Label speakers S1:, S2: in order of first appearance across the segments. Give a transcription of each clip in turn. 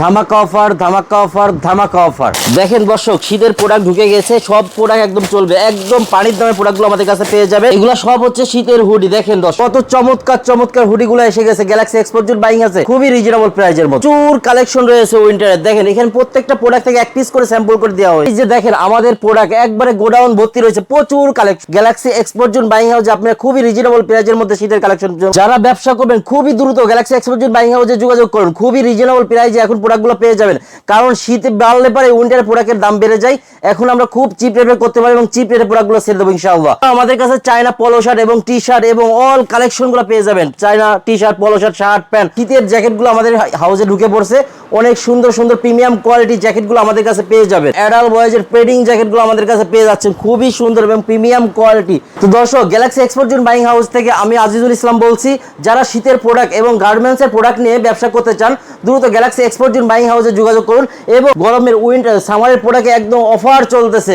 S1: ধামাকা অফার ধামাকা অফার ধামাকা অফার। দেখেন দর্শক শীতের প্রোডাক্ট ঢুকে গেছে সব প্রোডাক্ট একদম চলবে। একদম পানির দামে প্রোডাক্টগুলো আমাদের কাছে পেয়ে যাবে এগুলো সব হচ্ছে শীতের হুডি দেখেন দর্শক। কত চমৎকার চমৎকার হুডিগুলো এসে গেছে। গ্যালাক্সি এক্সপোর্ট বাইং আছে খুবই রিজনেবল প্রাইজের মধ্যে। প্রচুর কালেকশন রয়েছে উইন্টারের দেখেন এখানে প্রত্যেকটা প্রোডাক্ট থেকে এক পিস করে স্যাম্পল করে দেওয়া হয়। এই যে দেখেন আমাদের প্রোডাক্ট একবারে গোডাউন ভর্তি রয়েছে প্রচুর collection Galaxy export jute buying house আপনারা খুবই রিজনেবল প্রাইজের মধ্যে শীতের কালেকশন যারা ব্যবসা করবেন খুবই দ্রুত গ্যালাক্সি এক্সপোর্ট জুট বাইং হাউসে যোগাযোগ করুন। খুবই রিজনেবল প্রাইজে এখন প্রোডাক্টগুলো পেয়ে যাবেন। কারণ শীতে বাড়লে পরে উইন্টার প্রোডাক্টের দাম বেড়ে যায়। এখন আমরা খুব চিপ রেটে করতে পারি এবং চিপ রেটে প্রোডাক্টগুলো সেল দেবো ইনশাআল্লাহ। আমাদের কাছে চায়না পলো শার্ট এবং টি শার্ট এবং অল কালেকশনগুলো পেয়ে যাবেন। China T shirt polo shirt shirt pants শীতের জ্যাকেটগুলো আমাদের হাউসে ঢুকে পড়ছে। অনেক সুন্দর সুন্দর প্রিমিয়াম কোয়ালিটি জ্যাকেটগুলো আমাদের কাছে পেয়ে যাবেন। অ্যাডাল বয়েজের পেডিং জ্যাকেটগুলো আমাদের কাছে পেয়ে যাচ্ছেন। খুবই সুন্দর এবং প্রিমিয়াম কোয়ালিটি তো দর্শক Galaxy export zone buying house থেকে আমি আজিজুল ইসলাম বলছি, যারা শীতের প্রোডাক্ট এবং গার্মেন্টসের প্রোডাক্ট নিয়ে ব্যবসা করতে চান, দ্রুত গ্যালাক্সি এক্সপোর্ট জোন বাইং হাউসে যোগাযোগ করুন এবং গরমের উইন্টার সামারের প্রোডাক্টে একদম অফার চলতেছে।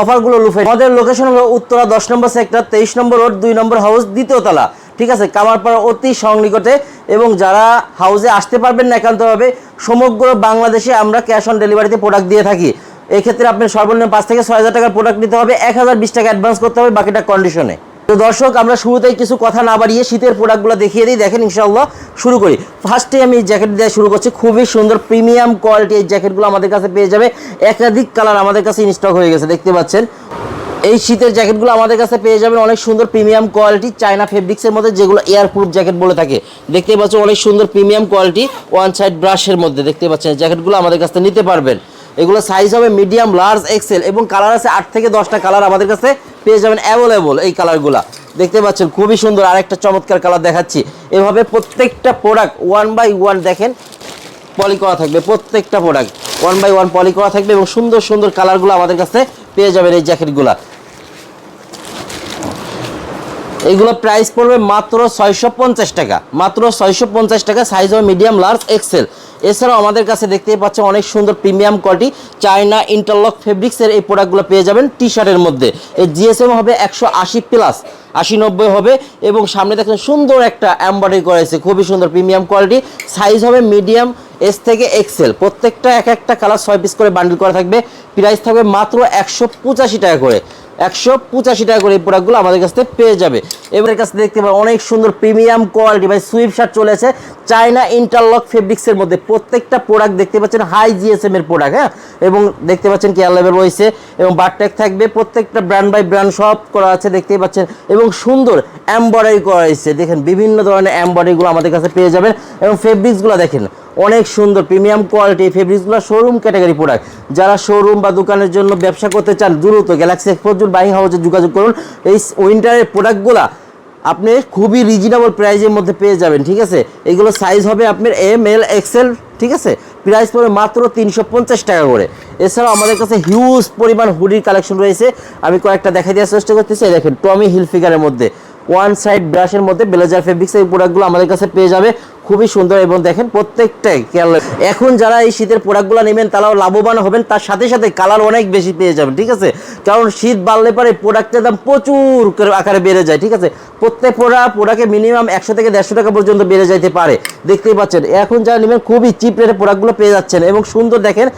S1: অফারগুলো লুফে আমাদের লোকেশন হলো উত্তরা দশ নম্বর সেক্টর তেইশ নম্বর রোড দুই নম্বর হাউস দ্বিতীয় তলা। ঠিক আছে? কামারপাড়া অতি সংনিকটে এবং যারা হাউসে আসতে পারবেন না একান্তভাবে, সমগ্র বাংলাদেশে আমরা ক্যাশ অন ডেলিভারিতে প্রোডাক্ট দিয়ে থাকি। এক্ষেত্রে আপনি সর্বনিম্ন পাঁচ থেকে ছয় হাজার টাকার প্রোডাক্ট নিতে হবে। এক হাজার বিশ টাকা অ্যাডভান্স করতে হবে বাকিটা কন্ডিশনে তো দর্শক, আমরা শুরুতেই কিছু কথা না বাড়িয়ে শীতের প্রোডাক্টগুলো দেখিয়ে দিই। দেখেন, ইনশাআল্লাহ শুরু করি। ফার্স্টে আমি এই জ্যাকেট দিয়ে শুরু করছি। খুবই সুন্দর প্রিমিয়াম কোয়ালিটি এই জ্যাকেটগুলো আমাদের কাছে পেয়ে যাবে। একাধিক কালার আমাদের কাছে ইনস্টক হয়ে গেছে, দেখতে পাচ্ছেন? এই শীতের জ্যাকেটগুলো আমাদের কাছে পেয়ে যাবেন অনেক সুন্দর প্রিমিয়াম কোয়ালিটি চায়না ফেব্রিক্সের মধ্যে, যেগুলো এয়ার প্রুফ জ্যাকেট বলে থাকে। দেখতে পাচ্ছেন, অনেক সুন্দর প্রিমিয়াম কোয়ালিটি ওয়ান সাইড ব্রাশের মধ্যে, দেখতে পাচ্ছেন জ্যাকেটগুলো আমাদের কাছে নিতে পারবেন। এগুলো সাইজ হবে মিডিয়াম লার্জ এক্সেল এবং কালার আছে আট থেকে দশটা কালার আমাদের কাছে পেয়ে যাবেন অ্যাভেলেবল এই কালারগুলা দেখতে পাচ্ছেন খুবই সুন্দর আরেকটা চমৎকার কালার দেখাচ্ছি। এভাবে প্রত্যেকটা প্রোডাক্ট ওয়ান বাই ওয়ান দেখেন পলি করা থাকবে, প্রত্যেকটা product one by one poly করা থাকবে এবং সুন্দর সুন্দর কালারগুলো আমাদের কাছে পেয়ে যাবেন এই জ্যাকেটগুলা এইগুলো প্রাইস পড়বে মাত্র ছয়শো পঞ্চাশ টাকা, মাত্র ছয়শো পঞ্চাশ টাকা সাইজ হবে মিডিয়াম লার্জ এক্সেল এছাড়াও আমাদের কাছে দেখতেই পাচ্ছেন অনেক সুন্দর প্রিমিয়াম কোয়ালিটি চায়না ইন্টারলক ফেব্রিক্সের এই প্রোডাক্টগুলো পেয়ে যাবেন টি শার্টের মধ্যে। এই জিএসএম হবে একশো আশি প্লাস আশি নব্বই হবে এবং সামনে দেখেন সুন্দর একটা এম্বয়ডারি করেছে খুবই সুন্দর প্রিমিয়াম কোয়ালিটি সাইজ হবে মিডিয়াম এস থেকে এক্সেল প্রত্যেকটা এক একটা কালার ছয় পিস করে বান্ডিল করা থাকবে প্রাইস থাকবে মাত্র একশো পঁচাশি টাকা করে। একশো পঁচাশি টাকা করে এই প্রোডাক্টগুলো আমাদের কাছ থেকে পেয়ে যাবে। এবারের কাছে দেখতে পাবেন অনেক সুন্দর প্রিমিয়াম কোয়ালিটি ভাই সুইপ শার্ট চলে আছে চায়না ইন্টারলক ফেব্রিক্সের মধ্যে প্রত্যেকটা প্রোডাক্ট দেখতে পাচ্ছেন হাই জিএসএম এর প্রোডাক্ট হ্যাঁ? এবং দেখতে পাচ্ছেন কেয়ার লেভেল রয়েছে, এবং বারটেক থাকবে, প্রত্যেকটা ব্র্যান্ড বাই ব্র্যান্ড সব করা আছে দেখতেই পাচ্ছেন, এবং সুন্দর এমব্রয়ডারি করা হয়েছে দেখেন, বিভিন্ন ধরনের এমব্রয়ডারিগুলো আমাদের কাছে পেয়ে যাবেন, এবং ফেব্রিক্সগুলো দেখেন অনেক সুন্দর প্রিমিয়াম কোয়ালিটি ফেব্রিক্সগুলো শোরুম ক্যাটাগরি প্রোডাক্ট যারা শোরুম বা দোকানের জন্য ব্যবসা করতে চান, দ্রুত গ্যালাক্সি এক্সপোর্ট বাইং হাউসে যোগাযোগ করুন। এই উইন্টারের প্রোডাক্টগুলো আপনি খুবই রিজনেবল প্রাইজের মধ্যে পেয়ে যাবেন, ঠিক আছে? এগুলো সাইজ হবে আপনার এম এল এক্সেল ঠিক আছে? প্রাইস পড়বে মাত্র তিনশো পঞ্চাশ টাকা করে। এছাড়াও আমাদের কাছে হিউজ পরিমাণ হুডির কালেকশন রয়েছে। আমি কয়েকটা দেখা দেওয়ার চেষ্টা করতেছি। দেখেন টমি হিল ফিগারের মধ্যে ওয়ান সাইড ব্রাশের মধ্যে ব্লেজার ফেব্রিক্স এই প্রোডাক্টগুলো আমাদের কাছে পেয়ে যাবে। খুবই সুন্দর এবং দেখেন প্রত্যেকটাই এখন যারা এই শীতের প্রোডাক্টগুলো নেবেন, তারাও লাভবান হবেন। তার সাথে সাথে কালার অনেক বেশি পেয়ে যাবেন, ঠিক আছে? কারণ শীত বাড়লে পরে প্রোডাক্টের দাম প্রচুর আকারে বেড়ে যায়, ঠিক আছে? প্রত্যেক প্রোডাক্ট প্রোডাক্টে মিনিমাম একশো থেকে দেড়শো টাকা পর্যন্ত বেড়ে যাইতে পারে। দেখতেই পাচ্ছেন, এখন যারা নেবেন, খুবই চিপ রেটে প্রোডাক্টগুলো পেয়ে যাচ্ছেন এবং সুন্দর দেখেন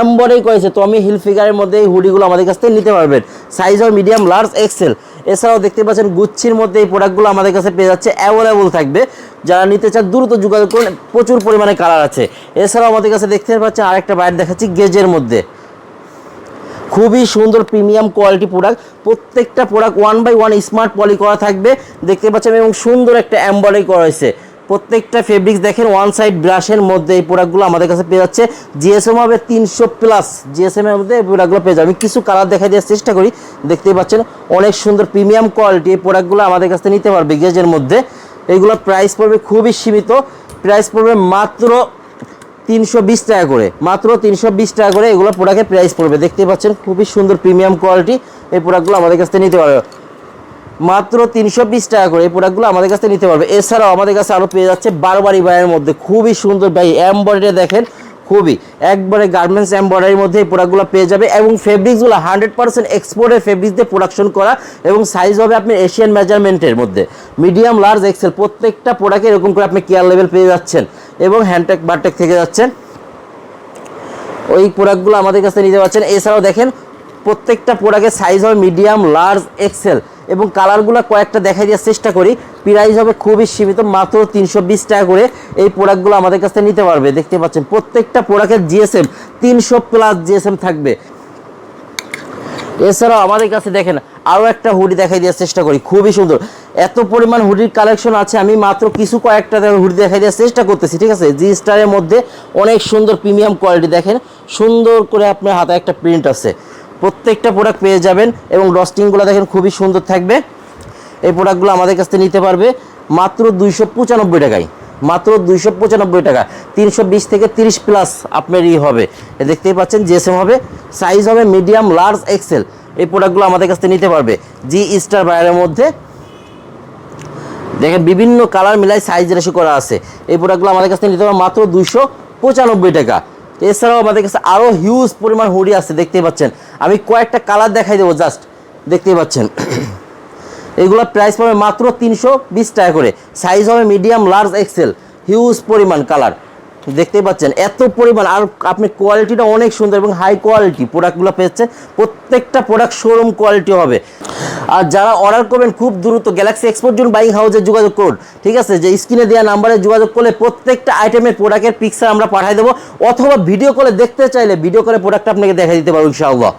S1: এম্বডারি করেছে। আমি হিল ফিগারের মধ্যে এই হুডিগুলো আমাদের কাছ থেকে নিতে পারবেন। সাইজ হবে মিডিয়াম লার্জ এক্সেল এছাড়াও দেখতে পাচ্ছেন গুচ্ছির মধ্যে এই প্রোডাক্টগুলো আমাদের কাছে পেয়ে যাচ্ছে অ্যাভেলেবল থাকবে। যারা নিতে চান, দ্রুত যোগাযোগ করুন, প্রচুর পরিমাণে কালার আছে। এছাড়াও আমাদের কাছে দেখতে পাচ্ছেন আরেকটা বাইর দেখাচ্ছি গেজের মধ্যে। খুবই সুন্দর প্রিমিয়াম কোয়ালিটি প্রোডাক্ট প্রত্যেকটা product one by one smart poly করা থাকবে। দেখতে পাচ্ছেন এবং সুন্দর একটা এম্বয়ডারি করা হয়েছে। প্রত্যেকটা ফেব্রিক্স দেখেন ওয়ান সাইড ব্রাশের মধ্যে এই প্রোডাক্টগুলো আমাদের কাছে পেয়ে যাচ্ছে। জিএসএম হবে তিনশো প্লাস জিএসএম এর মধ্যে এই প্রোডাক্টগুলো পেয়ে যাবে। আমি কিছু কালার দেখা দেওয়ার চেষ্টা করি। দেখতেই পাচ্ছেন, অনেক সুন্দর প্রিমিয়াম কোয়ালিটি এই প্রোডাক্টগুলো আমাদের কাছে নিতে পারবে গেজের মধ্যে। এইগুলো প্রাইস পড়বে খুবই সীমিত। প্রাইস পড়বে মাত্র তিনশো বিশ টাকা করে। মাত্র তিনশো বিশ টাকা করে এগুলো প্রোডাক্টের প্রাইস পড়বে। দেখতে পাচ্ছেন, খুবই সুন্দর প্রিমিয়াম কোয়ালিটি এই প্রোডাক্টগুলো আমাদের কাছ থেকে নিতে পারবে। মাত্র তিনশো বিশ টাকা করে এই প্রোডাক্টগুলো আমাদের কাছে নিতে পারবে। এছাড়াও আমাদের কাছে আরও পেয়ে যাচ্ছে বারবারি বাইয়ের মধ্যে। খুবই সুন্দর ভাই এমব্রয়ডারি দেখেন, খুবই। একবারে গার্মেন্টস এমব্রয়ডারির মধ্যে এই প্রোডাক্টগুলো পেয়ে যাবে এবং ফেব্রিক্সগুলো হান্ড্রেড পার্সেন্ট এক্সপোর্টের ফেব্রিক্স দিয়ে প্রোডাকশন করা এবং সাইজ হবে আপনি এশিয়ান মেজারমেন্টের মধ্যে। মিডিয়াম লার্জ এক্সেল প্রত্যেকটা প্রোডাক্টে এরকম করে আপনি কেয়ার লেভেল পেয়ে যাচ্ছেন এবং হ্যান্ডটেক বারটেক থেকে যাচ্ছেন। ওই প্রোডাক্টগুলো আমাদের কাছে নিতে পারছেন। এছাড়াও দেখেন, প্রত্যেকটা প্রোডাক্টের সাইজ হবে মিডিয়াম লার্জ এক্সেল এবং কালারগুলো কয়েকটা দেখাই দেওয়ার চেষ্টা করি। প্রাইস হবে খুবই সীমিত, মাত্র তিনশো বিশ টাকা করে এই প্রোডাক্টগুলো আমাদের কাছে নিতে পারবে। দেখতে পাচ্ছেন, প্রত্যেকটা প্রোডাক্টের জিএসএম তিনশো প্লাস জিএসএম থাকবে। এছাড়াও আমাদের কাছে দেখেন, আরও একটা হুডি দেখাই দেওয়ার চেষ্টা করি, খুবই সুন্দর। এত পরিমাণ হুডির কালেকশন আছে, আমি মাত্র কিছু কয়েকটা হুডি দেখাই দেওয়ার চেষ্টা করতেছি, ঠিক আছে? জি স্টারের মধ্যে অনেক সুন্দর প্রিমিয়াম কোয়ালিটি দেখেন, সুন্দর করে আপনার হাতে একটা প্রিন্ট আছে। প্রত্যেকটা প্রোডাক্ট পেয়ে যাবেন এবং রস্টিংগুলো দেখেন খুবই সুন্দর থাকবে। এই প্রোডাক্টগুলো আমাদের কাছ থেকে নিতে পারবে মাত্র দুইশো পঁচানব্বই টাকায়। মাত্র দুইশো পঁচানব্বই টাকা। তিনশো বিশ থেকে তিরিশ প্লাস আপনার ই হবে। দেখতেই পাচ্ছেন জিএসএম হবে। সাইজ হবে মিডিয়াম লার্জ এক্সেল এই প্রোডাক্টগুলো আমাদের কাছ থেকে নিতে পারবে। জি স্টার বাইরের মধ্যে। দেখেন, বিভিন্ন কালার মিলাই সাইজ রেশি করা আছে। এই প্রোডাক্টগুলো আমাদের কাছ থেকে নিতে পারবে মাত্র দুইশো পঁচানব্বই টাকা। এছাড়াও আমাদের কাছে আরও হিউজ পরিমাণ হুডি আছে, দেখতেই পাচ্ছেন। আমি কয়েকটা কালার দেখাই দেবো জাস্ট দেখতেই পাচ্ছেন। এগুলো প্রাইস পাবে মাত্র তিনশো বিশ টাকা করে। সাইজ হবে মিডিয়াম লার্জ এক্সেল হিউজ পরিমাণ কালার দেখতেই পাচ্ছেন, এত পরিমাণ আর আপনি কোয়ালিটিটা অনেক সুন্দর এবং হাই কোয়ালিটি প্রোডাক্টগুলো পেয়েছেন, প্রত্যেকটা প্রোডাক্ট শোরুম কোয়ালিটি হবে। আর যারা অর্ডার করবেন, খুব দ্রুত গ্যালাক্সি এক্সপোর্ট জোন বাইং হাউসে যোগাযোগ করুন। ঠিক আছে? যে স্ক্রিনে দেওয়া নাম্বারে যোগাযোগ করলে প্রত্যেকটা আইটেমের প্রোডাক্টের পিকচার আমরা পাঠিয়ে দেবো, অথবা ভিডিও কলে দেখতে চাইলে ভিডিও করে প্রোডাক্ট আপনাকে দেখা দিতে পারব ইনশাআল্লাহ।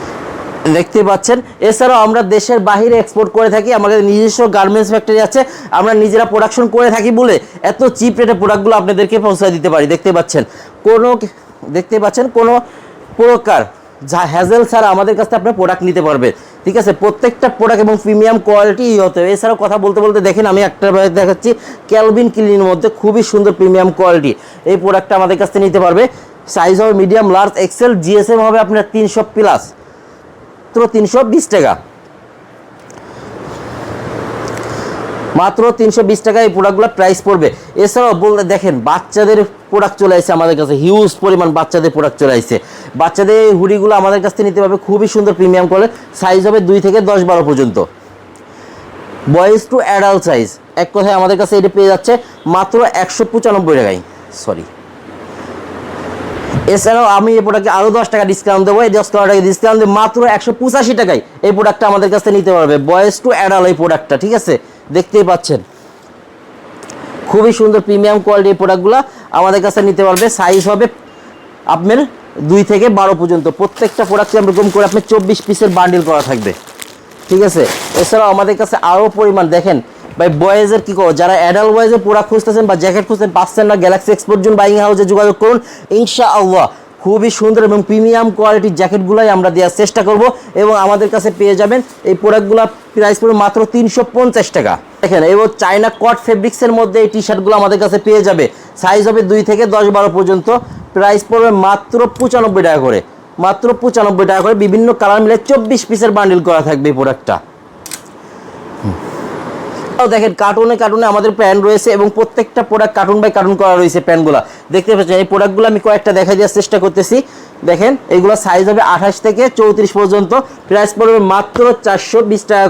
S1: দেখতে পাচ্ছেন। এছাড়াও আমরা দেশের বাহিরে এক্সপোর্ট করে থাকি। আমাদের নিজস্ব গার্মেন্টস ফ্যাক্টরি আছে। আমরা নিজেরা প্রোডাকশন করে থাকি বলে এত চিপ রেটে প্রোডাক্টগুলো আপনাদেরকে পৌঁছায় দিতে পারি। দেখতে পাচ্ছেন। কোনো দেখতে পাচ্ছেন কোনো প্রকার যা হ্যাজেল ছাড়া আমাদের কাছ আপনার প্রোডাক্ট নিতে পারবে। ঠিক আছে? প্রত্যেকটা প্রোডাক্ট এবং প্রিমিয়াম কোয়ালিটি হতে হবে। এছাড়াও কথা বলতে বলতে দেখেন, আমি একটা দেখাচ্ছি। ক্যালভিন ক্লিনের মধ্যে খুবই সুন্দর প্রিমিয়াম কোয়ালিটি এই প্রোডাক্টটা আমাদের কাছ থেকে নিতে পারবে। সাইজ হবে মিডিয়াম লার্জ এক্সেল জিএসএম হবে আপনার তিনশো প্লাস মাত্র তিনশো বিশ টাকা। মাত্র তিনশো বিশ টাকা এই প্রোডাক্টগুলো প্রাইস পড়বে। এছাড়াও বলতে দেখেন, বাচ্চাদের প্রোডাক্ট চলে আসছে আমাদের কাছে। হিউজ পরিমাণ বাচ্চাদের প্রোডাক্ট চলে আসছে বাচ্চাদের এই হুডিগুলো আমাদের কাছ থেকে নিতে পারবে খুবই সুন্দর প্রিমিয়াম করে সাইজ হবে দুই থেকে দশ বারো পর্যন্ত। বয়েজ টু অ্যাডাল্ট সাইজ এক কথায় আমাদের কাছে এটা পেয়ে যাচ্ছে মাত্র একশো পঁচানব্বই টাকায়। সরি এছাড়াও আমি এই প্রোডাক্টে আরও দশ টাকা ডিসকাউন্ট দেবো। এই দশ টাকা ডিসকাউন্ট দিয়ে মাত্র একশো পঁচাশি টাকায় এই প্রোডাক্টটা আমাদের কাছে নিতে পারবে। বয়েস টু অ্যাডাল এই প্রোডাক্টটা ঠিক আছে? দেখতেই পাচ্ছেন। খুবই সুন্দর প্রিমিয়াম কোয়ালিটি এই প্রোডাক্টগুলো আমাদের কাছে নিতে পারবে। সাইজ হবে আপনার দুই থেকে বারো পর্যন্ত। প্রত্যেকটা প্রোডাক্টে এরকম করে আপনার চব্বিশ পিসের বান্ডিল করা থাকবে। ঠিক আছে? এছাড়াও আমাদের কাছে আরও পরিমাণ, দেখেন ভাই, বয়েজের কি করো যারা অ্যাডাল্ট বয়েজের প্রোডাক্ট খুঁজতেছেন বা জ্যাকেট খুঁজতেন পাচ্ছেন না গ্যালাক্সি এক্সপোর্ট জোন বাইং হাউসে যোগাযোগ করুন। ইনশা আল্লাহ খুবই সুন্দর এবং প্রিমিয়াম কোয়ালিটির জ্যাকেটগুলোই আমরা দেওয়ার চেষ্টা করব এবং আমাদের কাছে পেয়ে যাবেন এই প্রোডাক্টগুলো প্রাইস পড়বে মাত্র তিনশো পঞ্চাশ টাকা। দেখেন এবং চায়না কট ফেব্রিক্সের মধ্যে এই টি শার্টগুলো আমাদের কাছে পেয়ে যাবে। সাইজ হবে দুই থেকে দশ বারো পর্যন্ত। প্রাইস পড়বে মাত্র পঁচানব্বই টাকা করে। মাত্র পঁচানব্বই টাকা করে। বিভিন্ন কালার মিলে চব্বিশ পিসের বান্ডিল করা থাকবে এই প্রোডাক্টটা দেখেন কার্টুনে কার্টুনে আমাদের প্যান রয়েছে এবং প্রত্যেকটা প্রোডাক্ট কার্টুন বাই কার্টুন করা রয়েছে প্যানগুলো দেখতে পাচ্ছেন, এই প্রোডাক্টগুলো আমি কয়েকটা দেখা দেওয়ার চেষ্টা করতেছি। দেখেন এগুলো সাইজ হবে আঠাশ থেকে চৌত্রিশ পর্যন্ত। প্রাইস পড়বে মাত্র চারশো বিশ টাকা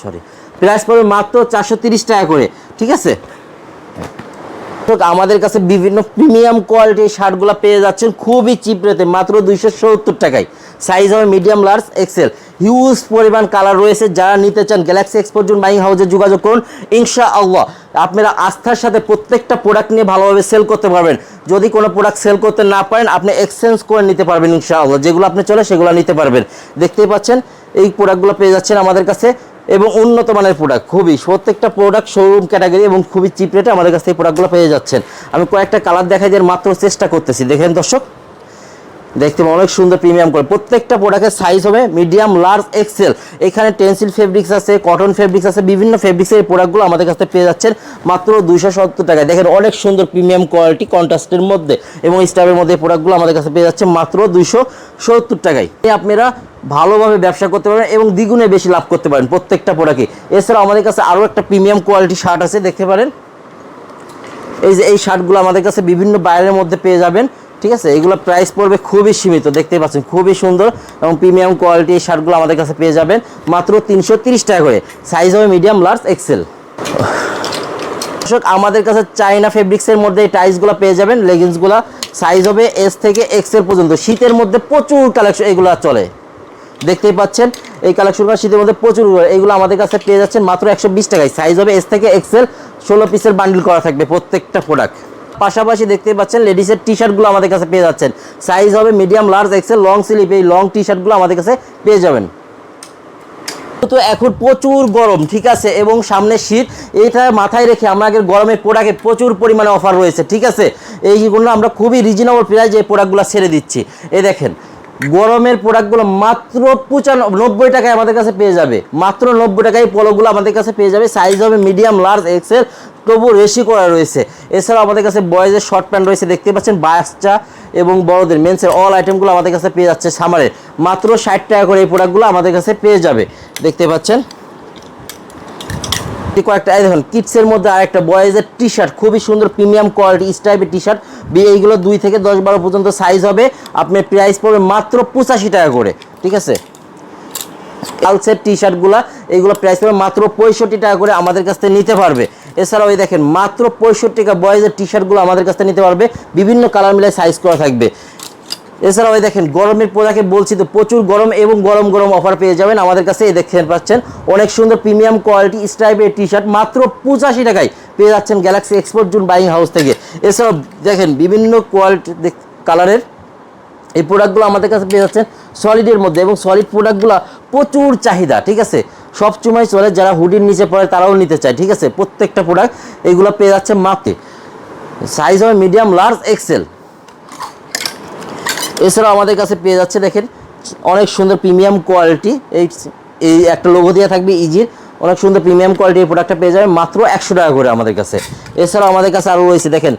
S1: সরি প্রাইস পড়বে মাত্র চারশো তিরিশ টাকা করে, ঠিক আছে? আমাদের কাছে বিভিন্ন প্রিমিয়াম কোয়ালিটির শার্টগুলো পেয়ে যাচ্ছেন, খুবই চিপ রেটে মাত্র দুইশো সত্তর টাকায়। সাইজ হবে মিডিয়াম লার্জ এক্সেল হিউজ পরিমাণ কালার রয়েছে। যারা নিতে চান গ্যালাক্সি এক্সপোর্ট জোন বাইং হাউসে যোগাযোগ করুন। ইনশা আল্লাহ আপনারা আস্থার সাথে প্রত্যেকটা প্রোডাক্ট নিয়ে ভালোভাবে সেল করতে পারবেন। যদি কোনো প্রোডাক্ট সেল করতে না পারেন, আপনি এক্সচেঞ্জ করে নিতে পারবেন ইনশা আল্লাহ যেগুলো আপনি চলে সেগুলো নিতে পারবেন। দেখতেই পাচ্ছেন, এই প্রোডাক্টগুলো পেয়ে যাচ্ছেন আমাদের কাছে। এবং উন্নত মানের প্রোডাক্ট খুবই। প্রত্যেকটা প্রোডাক্ট শোরুম ক্যাটাগরি এবং খুবই চিপ রেটে আমাদের কাছে এই প্রোডাক্টগুলো পেয়ে যাচ্ছেন। আমি কয়েকটা কালার দেখাই দেওয়ার মাত্র চেষ্টা করতেছি। দেখেন দর্শক দেখতে অনেক সুন্দর প্রিমিয়াম করে। প্রত্যেকটা প্রোডাক্টের সাইজ হবে মিডিয়াম লার্জ এক্সেল এখানে টেন্সিল ফেব্রিক্স আছে কটন ফেব্রিক্স আছে, বিভিন্ন ফেব্রিক্সের এই প্রোডাক্টগুলো আমাদের কাছে পেয়ে যাচ্ছেন মাত্র দুইশো সত্তর টাকায়। দেখেন, অনেক সুন্দর প্রিমিয়াম কোয়ালিটি কন্ট্রাস্টের মধ্যে এবং স্টাফের মধ্যে এই প্রোডাক্টগুলো আমাদের কাছে পেয়ে যাচ্ছে মাত্র দুইশো সত্তর টাকায়। আপনারা ভালোভাবে ব্যবসা করতে পারেন এবং দ্বিগুণে বেশি লাভ করতে পারেন প্রত্যেকটা প্রোডাক্টে এছাড়াও আমাদের কাছে আরও একটা প্রিমিয়াম কোয়ালিটি শার্ট আছে, দেখতে পারেন। এই যে এই শার্টগুলো আমাদের কাছে বিভিন্ন বাইরের মধ্যে পেয়ে যাবেন। ঠিক আছে? এগুলো প্রাইস পড়বে খুবই সীমিত দেখতে পাচ্ছেন, খুবই সুন্দর এবং প্রিমিয়াম কোয়ালিটি এই শার্টগুলো আমাদের কাছে পেয়ে যাবেন মাত্র তিনশো টাকা করে। সাইজ হবে মিডিয়াম লার্জ এক্সেল দর্শক, আমাদের কাছে চাইনা ফেব্রিক্সের মধ্যে এই টাইসগুলো পেয়ে যাবেন লেগিংসগুলো সাইজ হবে এস থেকে এক্সেল পর্যন্ত। শীতের মধ্যে প্রচুর কালেকশন এগুলো চলে। দেখতেই পাচ্ছেন, এই কালেকশনগুলো শীতের মধ্যে প্রচুর এগুলো আমাদের কাছে পেয়ে যাচ্ছেন মাত্র একশো বিশ টাকায়। সাইজ হবে এস থেকে এক্সেল ষোলো পিসের বান্ডিল করা থাকবে প্রত্যেকটা প্রোডাক্ট পাশাপাশি দেখতে পাচ্ছেন লেডিসের টি শার্টগুলো আমাদের কাছে পেয়ে যাচ্ছেন। সাইজ হবে medium large XL long sleeve এই লং টি শার্টগুলো আমাদের কাছে পেয়ে যাবেন। তো এখন প্রচুর গরম, ঠিক আছে? এবং সামনে শীত এইটা মাথায় রেখে আমরা আগের গরমের প্রোডাক্টে প্রচুর পরিমাণে অফার রয়েছে, ঠিক আছে? এইগুলো আমরা খুবই রিজনেবল প্রাইজে এই প্রোডাক্টগুলো ছেড়ে দিচ্ছি। এই দেখেন গরমের প্রোডাক্টগুলো মাত্র পঁচানব্বই নব্বই টাকায় আমাদের কাছে পেয়ে যাবে। মাত্র নব্বই টাকায় পলোগুলো আমাদের কাছে পেয়ে যাবে। সাইজ হবে মিডিয়াম লার্জ এক্সেল তবু রেশি করা রয়েছে। এছাড়াও আমাদের কাছে বয়েজের শর্ট প্যান্ট রয়েছে, দেখতে পাচ্ছেন, বাচ্চা এবং বড়দের মেন্সের অল আইটেমগুলো আমাদের কাছে পেয়ে যাচ্ছে সামারের মাত্র ষাট টাকা করে এই প্রোডাক্টগুলো আমাদের কাছে পেয়ে যাবে। দেখতে পাচ্ছেন? কয়েকটা দেখুন, কিডসের মধ্যে আরেকটা বয়েজের টি শার্ট খুবই সুন্দর প্রিমিয়াম কোয়ালিটি স্টাইপের টি শার্ট এইগুলো দুই থেকে দশ বারো পর্যন্ত সাইজ হবে। আপনার প্রাইস পড়বে মাত্র পঁচাশি টাকা করে, ঠিক আছে? কালসের টি শার্টগুলো এইগুলো প্রাইস পড়বে মাত্র পঁয়ষট্টি টাকা করে আমাদের কাছ থেকে নিতে পারবে। এছাড়াও এই দেখেন, মাত্র পঁয়ষট্টি টাকা বয়েজের টি শার্টগুলো আমাদের কাছ থেকে নিতে পারবে। বিভিন্ন কালার মিলে সাইজ করা থাকবে। এছাড়াও এই দেখেন, গরমের পোড়াকে বলছি তো প্রচুর গরম এবং গরম গরম অফার পেয়ে যাবেন আমাদের কাছে। এই দেখতে পাচ্ছেন, অনেক সুন্দর প্রিমিয়াম কোয়ালিটি স্ট্রাইপের টি শার্ট মাত্র পঁচাশি টাকায় পেয়ে যাচ্ছেন Galaxy export zone buying house থেকে। এছাড়াও দেখেন, বিভিন্ন কোয়ালিটি কালারের এই প্রোডাক্টগুলো আমাদের কাছে পেয়ে যাচ্ছেন সলিডের মধ্যে এবং সলিড প্রোডাক্টগুলো প্রচুর চাহিদা, ঠিক আছে? সব সময় চলে, যারা হুডির নিচে পড়ে তারাও নিতে চায়, ঠিক আছে? প্রত্যেকটা প্রোডাক্ট এইগুলো পেয়ে যাচ্ছে মাপে সাইজ হবে মিডিয়াম লার্জ এক্সেল এছাড়াও আমাদের কাছে পেয়ে যাচ্ছে, দেখেন, অনেক সুন্দর প্রিমিয়াম কোয়ালিটি এই এই একটা লোগো দিয়ে থাকবে ইজির অনেক সুন্দর প্রিমিয়াম কোয়ালিটির প্রোডাক্টটা পেয়ে যাবে মাত্র একশো টাকা করে আমাদের কাছে। এছাড়াও আমাদের কাছে আরও রয়েছে, দেখেন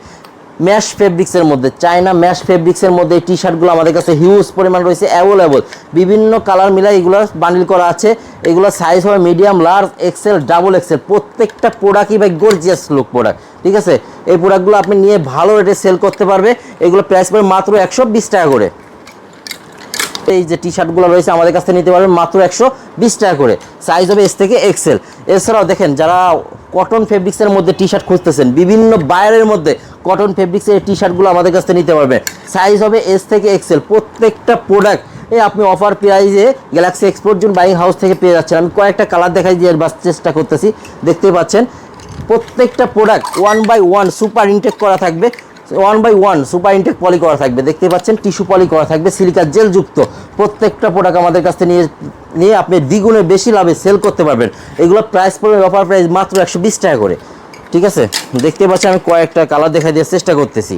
S1: ম্যাশ ফেব্রিক্সের মধ্যে চায়না ম্যাশ ফেব্রিক্সের মধ্যে টি শার্টগুলো আমাদের কাছে হিউজ পরিমাণ রয়েছে অ্যাভেলেবল বিভিন্ন কালার মিলাই এগুলো বান্ডিল করা আছে, এগুলো সাইজ হবে medium large XL double XL প্রত্যেকটা প্রোডাক্টই ভাই গর্জিয়াস লুক প্রোডাক্ট ঠিক আছে? এই প্রোডাক্টগুলো আপনি নিয়ে ভালো রেটে সেল করতে পারবে, এগুলো প্রাইস পড়বে মাত্র একশো বিশ টাকা করে। এই যে টি শার্টগুলো রয়েছে আমাদের কাছ থেকে নিতে পারবেন মাত্র একশো বিশ টাকা করে সাইজ হবে এস থেকে এক্সেল এছাড়াও দেখেন, যারা কটন ফেব্রিক্সের মধ্যে টি শার্ট খুঁজতেছেন, বিভিন্ন বাইরের মধ্যে কটন ফেব্রিক্সের টি শার্টগুলো আমাদের কাছ থেকে নিতে পারবেন সাইজ হবে এস থেকে এক্সেল প্রত্যেকটা প্রোডাক্ট এই আপনি অফার প্রাইজে Galaxy export zone buying house থেকে পেয়ে যাচ্ছেন। আমি কয়েকটা কালার দেখাই দিয়ে বাস চেষ্টা করতেছি, দেখতে পাচ্ছেন। প্রত্যেকটা product one by one super intact করা থাকবে। One by one super intact poly করা থাকবে। দেখতে পাচ্ছেন টিস্যু পলি করা থাকবে সিলিকা জেল যুক্ত। প্রত্যেকটা প্রোডাক্ট আমাদের কাছ থেকে নিয়ে নিয়ে আপনি দ্বিগুণে বেশি লাভে সেল করতে পারবেন। এগুলো প্রাইস পড়বে অফার প্রাইস মাত্র একশো বিশ টাকা করে। ঠিক আছে? দেখতে পাচ্ছি আমি কয়েকটা কালার দেখা দেওয়ার চেষ্টা করতেছি।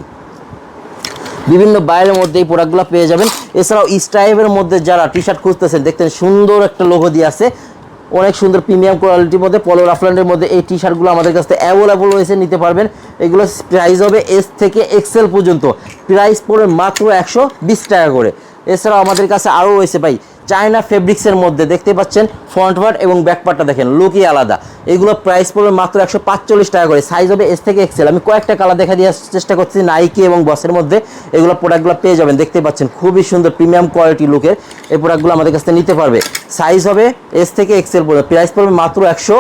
S1: বিভিন্ন বাইরের মধ্যে এই প্রোডাক্টগুলো পেয়ে যাবেন। এছাড়াও স্টাইপের মধ্যে যারা টি শার্ট খুঁজতেছেন, দেখতেন সুন্দর একটা লোগো দিয়ে আছে। অনেক সুন্দর প্রিমিয়াম কোয়ালিটির মধ্যে পলো রাফল্যান্ডের মধ্যে এই টি শার্টগুলো আমাদের কাছে অ্যাভেলেবল হয়েছে নিতে পারবেন। এগুলো প্রাইস হবে এস থেকে এক্সেল পর্যন্ত। প্রাইস পড়বে মাত্র একশো বিশ টাকা করে। এছাড়াও আমাদের কাছে আরও রয়েছে ভাই চায়না ফেব্রিক্সের মধ্যে দেখতে পাচ্ছেন ফ্রন্ট পার্ট এবং ব্যাক পার্টটা দেখেন লুকই আলাদা। এগুলো প্রাইস পড়বে মাত্র একশো পাঁচচল্লিশ টাকা করে। সাইজ হবে এস থেকে এক্সেল আমি কয়েকটা কালার দেখা দেওয়ার চেষ্টা করছি নাইকি এবং বসের মধ্যে। এগুলো প্রোডাক্টগুলো পেয়ে যাবেন, দেখতে পাচ্ছেন। খুবই সুন্দর প্রিমিয়াম কোয়ালিটি লুকের এই প্রোডাক্টগুলো আমাদের কাছ থেকে নিতে পারবে। সাইজ হবে এস থেকে এক্সেল পড়বে প্রাইস পড়বে মাত্র একশো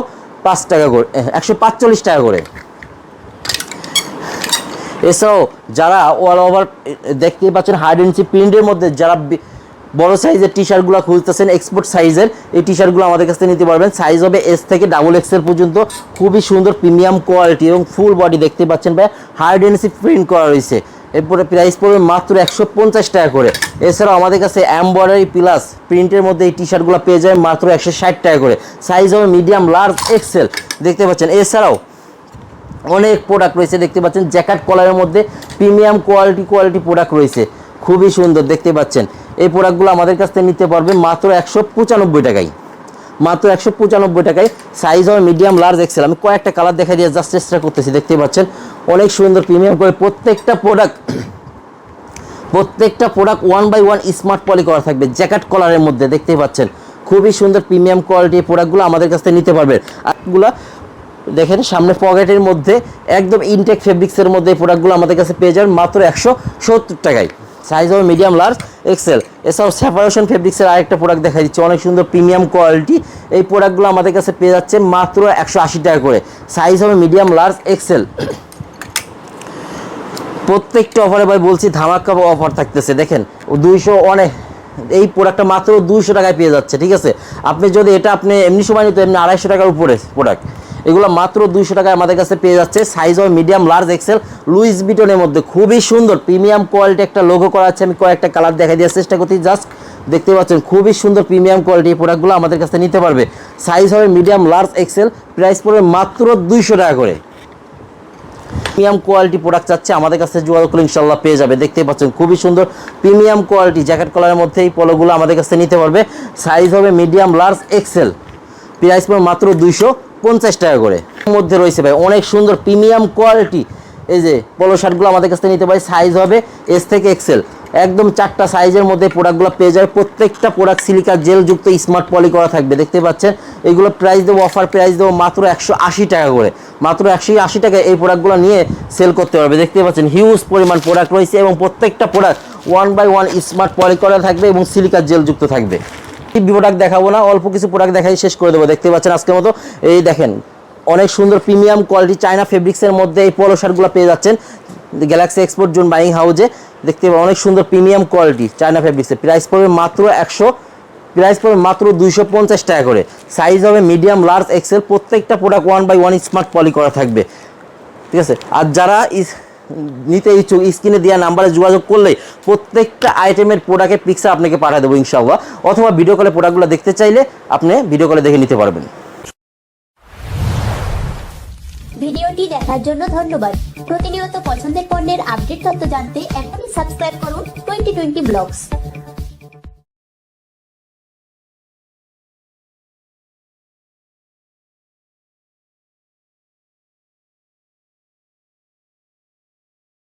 S1: পাঁচ টাকা করে, একশো পাঁচচল্লিশ টাকা করে। এছাড়াও যারা অল ওভার দেখতেই পাচ্ছেন হার্ড এন্ড প্রিন্টের মধ্যে, যারা বড় সাইজের টি শার্টগুলো খুঁজতেছেন এক্সপোর্ট সাইজের, এই টি শার্টগুলো আমাদের কাছ থেকে নিতে পারবেন। সাইজ হবে এস থেকে ডাবল এক্সেল পর্যন্ত। খুবই সুন্দর প্রিমিয়াম কোয়ালিটি এবং ফুল বডি দেখতে পাচ্ছেন ভাই। হার্ড প্রিন্ট করা রয়েছে। এরপরে প্রাইস পড়বে মাত্র একশো পঞ্চাশ টাকা করে। এছাড়াও আমাদের কাছে এমব্রয়ডারি প্লাস প্রিন্টের মধ্যে এই টি শার্টগুলো পেয়ে যায় মাত্র একশো ষাট টাকা করে। সাইজ হবে মিডিয়াম লার্জ এক্সেল দেখতে পাচ্ছেন, এছাড়াও অনেক প্রোডাক্ট রয়েছে। দেখতে পাচ্ছেন জ্যাকেট কলারের মধ্যে প্রিমিয়াম কোয়ালিটি কোয়ালিটি প্রোডাক্ট রয়েছে। খুবই সুন্দর, দেখতে পাচ্ছেন। এই প্রোডাক্টগুলো আমাদের কাছ থেকে নিতে পারবে মাত্র একশো পঁচানব্বই টাকায়। মাত্র একশো পঁচানব্বই টাকায়। সাইজ হবে মিডিয়াম লার্জ এক্সেল আমি কয়েকটা কালার দেখা দিয়ে জাস্ট চেষ্টা করতেছি, দেখতে পাচ্ছেন? অনেক সুন্দর প্রিমিয়াম করে প্রত্যেকটা প্রোডাক্ট প্রত্যেকটা product one by one smart poly করা থাকবে জ্যাকেট কলারের মধ্যে, দেখতে পাচ্ছেন? খুবই সুন্দর প্রিমিয়াম কোয়ালিটির প্রোডাক্টগুলো আমাদের কাছ থেকে নিতে পারবেন আরগুলো দেখেন, সামনে পকেটের মধ্যে, একদম ইনটেক ফেব্রিক্সের মধ্যে এই প্রোডাক্টগুলো আমাদের কাছে পেয়ে যাবেন মাত্র একশো সত্তর টাকায়। সাইজ হবে মিডিয়াম লার্জ এক্সেল এছাড়াও সেপারেশন ফেব্রিক্সের আরেকটা প্রোডাক্ট দেখা দিচ্ছে। অনেক সুন্দর প্রিমিয়াম কোয়ালিটি এই প্রোডাক্টগুলো আমাদের কাছে পেয়ে যাচ্ছে মাত্র একশো আশি টাকা করে। সাইজ হবে মিডিয়াম লার্জ এক্সেল প্রত্যেকটা অফারে ভাই বলছি, ধামাকা অফার থাকতেছে। দেখেন, দুইশো অনেক এই প্রোডাক্টটা মাত্র দুইশো টাকায় পেয়ে যাচ্ছে, ঠিক আছে? আপনি যদি এটা আপনি এমনি সময় নিতে এমনি আড়াইশো টাকার উপরে প্রোডাক্ট এগুলো মাত্র দুইশো টাকায় আমাদের কাছে পেয়ে যাচ্ছে। সাইজ হবে মিডিয়াম লার্জ এক্সেল লুইস বিটনের মধ্যে খুবই সুন্দর প্রিমিয়াম কোয়ালিটি একটা লোগো করা আছে। আমি কয়েকটা কালার দেখা দেওয়ার চেষ্টা করছি। জাস্ট দেখতে পাচ্ছেন, খুবই সুন্দর প্রিমিয়াম কোয়ালিটি এই প্রোডাক্টগুলো আমাদের কাছে নিতে পারবে। সাইজ হবে মিডিয়াম লার্জ এক্সেল প্রাইস পড়বে মাত্র দুইশো টাকা করে। প্রিমিয়াম কোয়ালিটি প্রোডাক্ট চাচ্ছে, আমাদের কাছে যোগাযোগ করলে ইনশাল্লাহ পেয়ে যাবে। দেখতে পাচ্ছেন, খুবই সুন্দর প্রিমিয়াম কোয়ালিটি জ্যাকেট কলারের মধ্যে এই পলোগুলো আমাদের কাছে নিতে পারবে। সাইজ হবে মিডিয়াম লার্জ এক্সেল প্রাইস পড়বে মাত্র দুইশো। পঞ্চাশ টাকা করে। মধ্যে রয়েছে ভাই, অনেক সুন্দর প্রিমিয়াম কোয়ালিটি। এই যে পলো শার্টগুলো আমাদের কাছে নিতে পারি সাইজ হবে এস থেকে এক্সেল একদম চারটা সাইজের মধ্যে প্রোডাক্টগুলো পেয়ে যাবে। প্রত্যেকটা প্রোডাক্ট সিলিকা জেল যুক্ত স্মার্ট পলি করা থাকবে, দেখতে পাচ্ছেন? এগুলো প্রাইস দেবো অফার প্রাইস দেবো মাত্র একশো আশি টাকা করে। মাত্র একশো আশি টাকা এই প্রোডাক্টগুলো নিয়ে সেল করতে পারবে। দেখতে পাচ্ছেন হিউজ পরিমাণ প্রোডাক্ট রয়েছে এবং প্রত্যেকটা product one by one smart poly করা থাকবে এবং সিলিকা জেল যুক্ত থাকবে প্রোডাক্ট দেখাবো না, অল্প কিছু প্রোডাক্ট দেখাই শেষ করে দেবো। দেখতে পাচ্ছেন আজকের মতো? এই দেখেন, অনেক সুন্দর প্রিমিয়াম কোয়ালিটি চায়না ফেব্রিক্সের মধ্যে এই পলো শার্টগুলো পেয়ে যাচ্ছেন। গ্যালাক্সি এক্সপোর্ট জোন বাইং হাউজে দেখতে পাবেন, অনেক সুন্দর প্রিমিয়াম কোয়ালিটি চায়না ফেব্রিক্সের প্রাইস পড়বে মাত্র একশো প্রাইস পড়বে মাত্র দুইশো পঞ্চাশ টাকা করে। সাইজ হবে মিডিয়াম লার্জ এক্সেল প্রত্যেকটা product one by one smart poly করা থাকবে। ঠিক আছে? আর যারা নিতে ইচ্ছুক, স্ক্রিনে দেওয়া নাম্বারে যোগাযোগ করলে প্রত্যেকটা আইটেমের প্রোডাক্টের পিকচার আপনাকে পাঠিয়ে দেবো ইনশাআল্লাহ। অথবা ভিডিও কলে প্রোডাক্টগুলো দেখতে চাইলে আপনি ভিডিও কলে দেখে নিতে পারবেন।
S2: ভিডিওটি দেখার জন্য ধন্যবাদ। প্রতিনিয়ত পছন্দের পণ্যের আপডেট তথ্য জানতে এখনই সাবস্ক্রাইব করুন টোয়েন্টি টোয়েন্টি ব্লগস।